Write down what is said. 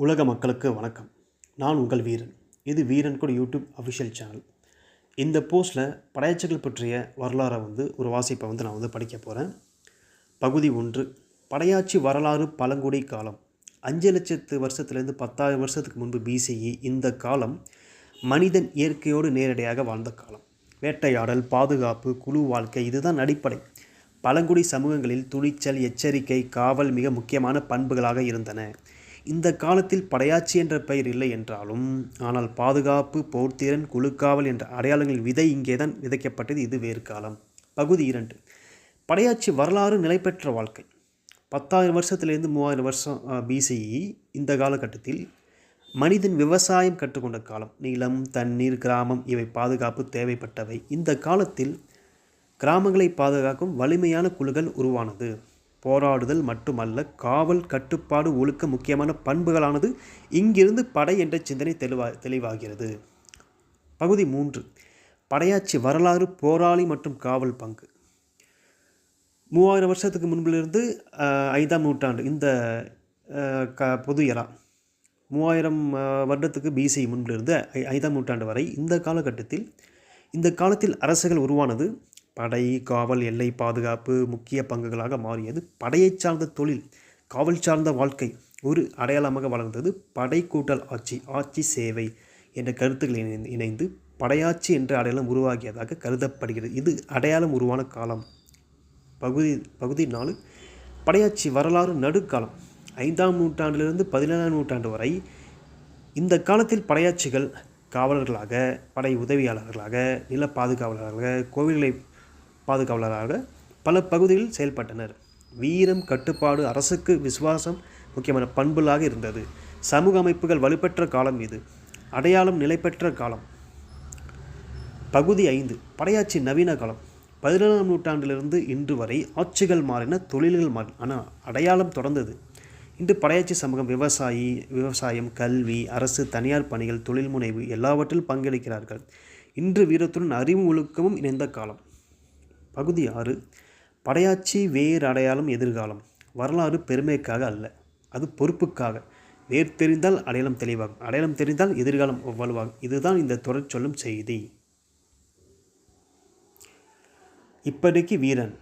உலக மக்களுக்கு வணக்கம். நான் உங்கள் வீரன். இது வீரன் கூட யூடியூப் அஃபிஷியல் சேனல் இந்த போஸ்ட்டில் படையாட்சிகள் பற்றிய வரலாறை வந்து ஒரு வாசிப்பை வந்து நான் வந்து படிக்க போகிறேன் பகுதி ஒன்று படையாச்சி வரலாறு பழங்குடி காலம். அஞ்சு லட்சத்து வருஷத்துலேருந்து பத்தாயிரம் வருஷத்துக்கு முன்பு பிசிஇ இந்த காலம் மனிதன் இயற்கையோடு நேரடியாக வாழ்ந்த காலம். வேட்டையாடல் பாதுகாப்பு குழு வாழ்க்கை இதுதான் அடிப்படை. பழங்குடி சமூகங்களில் துணிச்சல் எச்சரிக்கை காவல் மிக முக்கியமான பண்புகளாக இருந்தன. இந்த காலத்தில் படையாச்சி என்ற பெயர் இல்லை என்றாலும் ஆனால் பாதுகாப்பு போர்த்திறன் குழுக்காவல் என்ற அடையாளங்களின் விதை இங்கேதான் விதைக்கப்பட்டது. இது வேறு காலம். பகுதி இரண்டு. படையாச்சி வரலாறு நிலைபெற்ற வாழ்க்கை. பத்தாயிரம் வருஷத்துலேருந்து மூவாயிரம் வருஷம் பிசிஇ இந்த காலகட்டத்தில் மனிதன் விவசாயம் கற்றுக்கொண்ட காலம். நிலம் தண்ணீர் கிராமம் இவை பாதுகாப்பு தேவைப்பட்டவை. இந்த காலத்தில் கிராமங்களை பாதுகாக்கும் வலிமையான குழுக்கள் உருவானது. போராடுதல் மட்டுமல்ல காவல் கட்டுப்பாடு ஒழுக்க முக்கியமான பண்புகளானது இங்கிருந்து படை என்ற சிந்தனை தெளிவா தெளிவாகிறது. பகுதி மூன்று. படையாட்சி வரலாறு போராளி மற்றும் காவல் பங்கு. மூவாயிரம் வருஷத்துக்கு முன்பிலிருந்து ஐந்தாம் நூற்றாண்டு இந்த க பொது எரா மூவாயிரம் வருடத்துக்கு பிசி முன்பிலிருந்து ஐ ஐந்தாம் நூற்றாண்டு வரை இந்த காலகட்டத்தில் இந்த காலத்தில் அரசுகள் உருவானது படை காவல் எல்லை பாதுகாப்பு முக்கிய பங்குகளாக மாறியது. படையை சார்ந்த தொழில் காவல் சார்ந்த வாழ்க்கை ஒரு அடையாளமாக வளர்ந்தது. படை கூட்டல் ஆட்சி ஆட்சி சேவை என்ற கருத்துக்கள் இணைந்து இணைந்து படையாட்சி என்ற அடையாளம் உருவாகியதாக கருதப்படுகிறது. இது அடையாளம் உருவான காலம். பகுதி பகுதி நாலு. படையாட்சி வரலாறு நடுக்காலம். ஐந்தாம் நூற்றாண்டிலிருந்து பதினேழாம் நூற்றாண்டு வரை இந்த காலத்தில் படையாட்சிகள் காவலர்களாக படை உதவியாளர்களாக நில பாதுகாவலர்களாக கோவில்களை பாதுகாவலராக பல பகுதிகளில் செயல்பட்டனர். வீரம் கட்டுப்பாடு அரசுக்கு விசுவாசம் முக்கியமான பண்புகளாக இருந்தது. சமூக அமைப்புகள் வலுப்பெற்ற காலம் இது. அடையாளம் நிலைபெற்ற காலம். பகுதி ஐந்து படையாட்சி நவீன காலம். பதினேழாம் நூற்றாண்டிலிருந்து இன்று வரை ஆட்சிகள் மாறின தொழில்கள் மாறின ஆனால் அடையாளம் தொடர்ந்தது. இன்று படையாட்சி சமூகம் விவசாயி விவசாயம் கல்வி அரசு தனியார் பணிகள் தொழில் முனைவு எல்லாவற்றிலும் பங்களிக்கிறார்கள். இன்று வீரத்துடன் அறிவு ஒழுக்கமும் இணைந்த காலம். பகுதி ஆறு படையாட்சி வேர் அடையாளம் எதிர்காலம். வரலாறு பெருமைக்காக அல்ல அது பொறுப்புக்காக. வேர் தெரிந்தால் அடையாளம் தெளிவாகும் அடையாளம் தெரிந்தால் எதிர்காலம் வலுவாகும். இதுதான் இந்த தொடர் சொல்லும் செய்தி. இப்படிக்கு வீரன்.